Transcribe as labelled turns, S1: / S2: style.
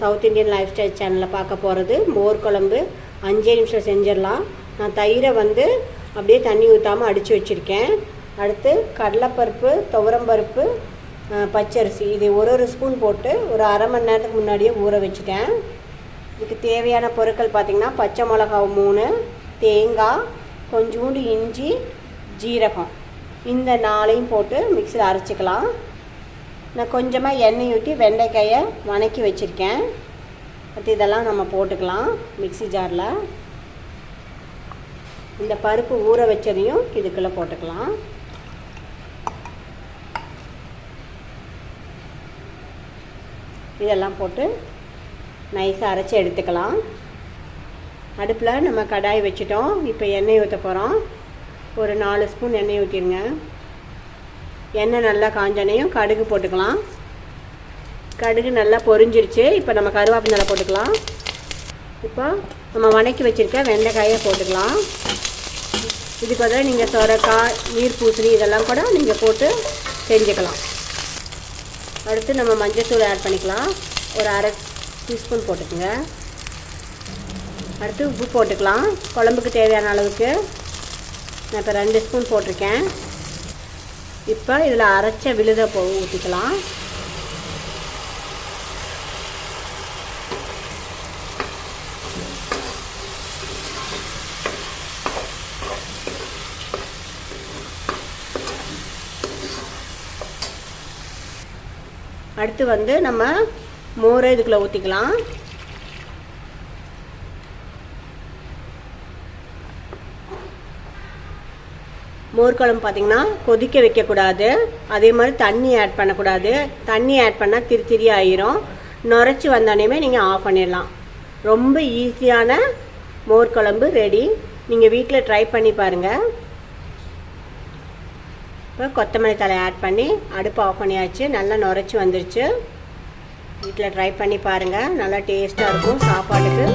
S1: South Indian life style சேனலில் பார்க்க போகிறது மோர் குழம்பு அஞ்சே நிமிஷம் செஞ்சிடலாம். நான் தயிரை வந்து அப்படியே தண்ணி ஊற்றாமல் அடித்து வச்சுருக்கேன். அடுத்து கடலைப்பருப்பு துவரம்பருப்பு பச்சரிசி. இது ஒரு ஒரு ஸ்பூன் போட்டு ஒரு அரை மணி நேரத்துக்கு முன்னாடியே ஊற வச்சுட்டேன். இதுக்கு தேவையான பொருட்கள் பார்த்திங்கன்னா பச்சை மிளகாய் மூணு தேங்காய் கொஞ்சோண்டு இஞ்சி ஜீரகம். இந்த நாளையும் போட்டு மிக்சியில் அரைச்சிக்கலாம். நான் கொஞ்சமாக எண்ணெய் ஊற்றி வெண்டைக்காயை வணக்கி வச்சுருக்கேன். மற்ற இதெல்லாம் நம்ம போட்டுக்கலாம் மிக்சி ஜாரில். இந்த பருப்பு ஊற வச்சதையும் இதுக்குள்ளே போட்டுக்கலாம். இதெல்லாம் போட்டு நைஸாக அரைச்சி எடுத்துக்கலாம். அடுப்பில் நம்ம கடாய் வச்சுட்டோம். இப்போ எண்ணெய் ஊற்ற போகிறோம் ஒரு நாலு ஸ்பூன் எண்ணெய் ஊற்றிடுங்க எண்ணெய் நல்லா காஞ்சனையும் கடுகு போட்டுக்கலாம். கடுகு நல்லா பொரிஞ்சிருச்சு. இப்போ நம்ம கருவேப்பிலை போட்டுக்கலாம். இப்போ நம்ம வணக்கி வச்சுருக்க வெண்டைக்காயை போட்டுக்கலாம். இதுக்கு பதிலாக நீங்கள் சொரக்காய் நீர் பூசணி இதெல்லாம் கூட நீங்கள் போட்டு செஞ்சுக்கலாம். அடுத்து நம்ம மஞ்சள்தூள் ஆட் பண்ணிக்கலாம். ஒரு அரை டீஸ்பூன் போட்டுக்கோங்க. அடுத்து உப்பு போட்டுக்கலாம். குழம்புக்கு தேவையான அளவுக்கு. நான் இப்போ ரெண்டு ஸ்பூன் போட்டிருக்கேன். இப்போ இதில் அரைச்ச விழுத போ ஊற்றிக்கலாம் அடுத்து வந்து நம்ம மோரை இதுக்குள்ளே ஊற்றிக்கலாம் மோர் குழம்பு பார்த்திங்கன்னா கொதிக்க வைக்கக்கூடாது. அதே மாதிரி தண்ணி ஆட் பண்ணக்கூடாது. தண்ணி ஆட் பண்ணால் திரு திரி ஆயிரும். நுரைச்சி வந்தோடனே நீங்கள் ஆஃப் பண்ணிடலாம். ரொம்ப ஈஸியான மோர் குழம்பு ரெடி நீங்கள் வீட்டில் ட்ரை பண்ணி பாருங்கள் இப்போ கொத்தமல்லி தலை ஆட் பண்ணி அடுப்பு ஆஃப் பண்ணியாச்சு. நல்லா நுரைச்சி வந்துருச்சு. வீட்டில் ட்ரை பண்ணி பாருங்கள் நல்லா டேஸ்ட்டாக இருக்கும். சாப்பாட்டுக்கு